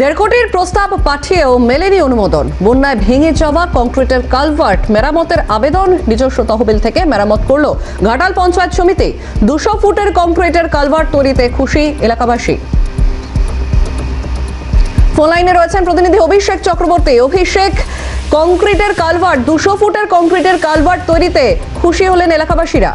দেড় কোটির প্রস্তাব পাঠিয়েও মেলেনি অনুমোদন। বন্যায় ভেঙে যাওয়া কংক্রিটের কালভার্ট মেরামতের আবেদন নিজস্ব তহবিল থেকে মেরামত করল ঘাটাল পঞ্চায়েত সমিতি। দুশো ফুটের কংক্রিটের কালভার্ট তৈরিতে খুশি এলাকাবাসী। ফোন লাইনে রয়েছেন প্রতিনিধি অভিষেক চক্রবর্তী। অভিষেক, কংক্রিটের কালভার্ট, দুশো ফুটের কংক্রিটের কালভার্ট তৈরিতে খুশি হলেন এলাকাবাসীরা।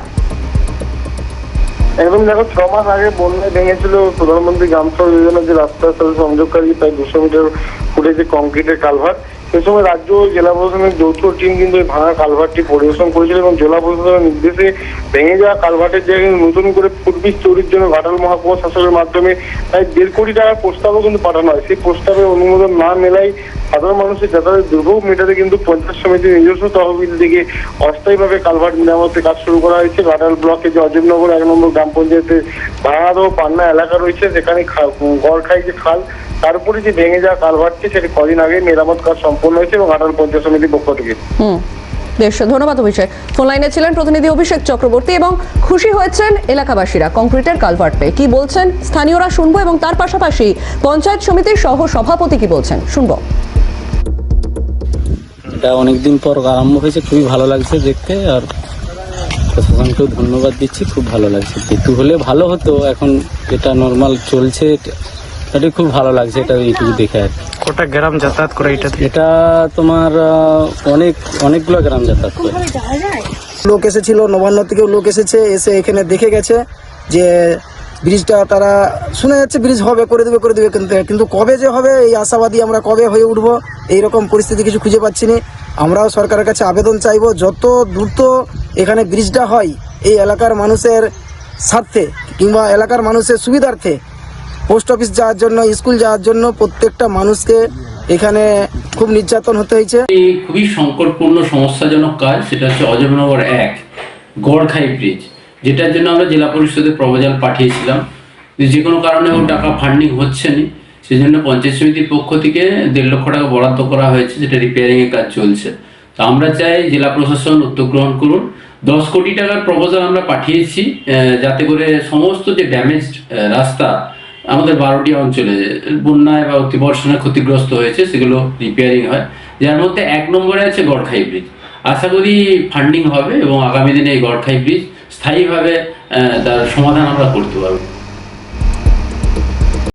একদম দেখো, ছ মাস আগে বন্যায় ভেঙেছিল প্রধানমন্ত্রী গ্রাম সড়ক যোজনার যে রাস্তার সাথে সংযোগকারী প্রায় দুশো মিটার ফুটে যে কংক্রিটের কালভার্ট সে সময় রাজ্য ও জেলা প্রশাসনের যৌথ টিম কিন্তু এই ভাঙা কালভার্টটি পরিবেশন করেছিল এবং জেলা প্রশাসনের নির্দেশে ভেঙে যাওয়া কালভার্টের জায়গায় নতুন করে ফুটবিজ তৈরির জন্য ঘাটাল মহাকুমা শাসকের মাধ্যমে প্রায় দেড় কোটি টাকার প্রস্তাবও কিন্তু পাঠানো হয়। সেই প্রস্তাবে অনুমোদন না মেলায় সাধারণ মানুষের যাতায়াতের দুর্ভোগ মেটাতে কিন্তু পঞ্চায়েত সমিতির নিজস্ব তহবিল থেকে অস্থায়ীভাবে কালভার্ট মেরামতের কাজ শুরু করা হয়েছে। ঘাটাল ব্লকে যে অজীবনগর এক নম্বর গ্রাম পঞ্চায়েতের ভাঙাদ ও পান্না এলাকা রয়েছে সেখানে গড়খাই যে খাল, তার উপরে যে ভেঙে যাওয়া কালভার্টটি সেটি কদিন আগে মেরামত কাজ সম্পন্ন হয়েছে এবং ঘাটাল পঞ্চায়েত সমিতির পক্ষ থেকে। বেশ, ধন্যবাদ অভিষেক। ফোন লাইনে ছিলেন প্রতিনিধি অভিষেক চক্রবর্তী এবং খুশি হয়েছেন এলাকাবাসীরা কংক্রিটের কালভার্ট পেয়ে। কি বলছেন? স্থানীয়রা শুনব এবং তার পাশাপাশি পঞ্চায়েত সমিতির সহ সভাপতি কি বলছেন? শুনব। এটা অনেকদিন পর আরম্ভ হয়েছে খুবই ভালো লাগছে দেখতে আর প্রশাসনকেও ধন্যবাদ দিচ্ছি খুব ভালো লাগছে। একটু হলে ভালো হতো এখন এটা নর্মাল চলছে এটা খুব ভালো লাগছে এটা এইটুকু দেখে আর কি। কোটা গ্রাম যাতায়াত করে এটা? এটা তোমার অনেক অনেকগুলো গ্রাম যাতায়াত করে। লোক এসেছিল নবান্ন থেকেও লোক এসেছে এসে এখানে দেখে গেছে যে ব্রিজটা তারা শুনে যাচ্ছে ব্রিজ হবে, করে দেবে করে দেবে, কিন্তু কিন্তু কবে যে হবে, এই আশাবাদী আমরা কবে হয়ে উঠবো? এইরকম পরিস্থিতি কিছু খুঁজে পাচ্ছি না। আমরাও সরকারের কাছে আবেদন চাইব, যত দ্রুত এখানে ব্রিজটা হয়, এই এলাকার মানুষের স্বার্থে কিংবা এলাকার মানুষের সুবিধার্থে, পোস্ট অফিস যাওয়ার জন্য, স্কুল যাওয়ার জন্য প্রত্যেকটা মানুষকে এখানে খুব নির্যাতন হতে হয়েছে। খুবই সংকটপূর্ণ, সমস্যাজনক কাজ, সেটা হচ্ছে অজয়নগর এক গড়খাই ব্রিজ। যেটার জন্য আমরা জেলা পরিষদের প্রপোজাল পাঠিয়েছিলাম। যে কোনো কারণে ও টাকা ফান্ডিং হচ্ছে না সেই জন্য পঞ্চায়েত সমিতির পক্ষ থেকে দেড় লক্ষ টাকা বরাদ্দ করা হয়েছে, যেটা রিপেয়ারিং এর কাজ চলছে। তো আমরা চাই জেলা প্রশাসন উদ্যোগ গ্রহণ করুন। দশ কোটি টাকার প্রপোজাল আমরা পাঠিয়েছি যাতে করে সমস্ত যে ড্যামেজড রাস্তা আমাদের বারোটি অঞ্চলে, বন্যায় বা অতিবর্ষণে ক্ষতিগ্রস্ত হয়েছে, সেগুলো রিপেয়ারিং হয়। যার মধ্যে এক নম্বরে আছে গড়খাই ব্রিজ আশা করি ফান্ডিং হবে এবং আগামী দিনে এই গড়খাই ব্রিজ স্থায়ীভাবে তার সমাধান আমরা করতে পারব।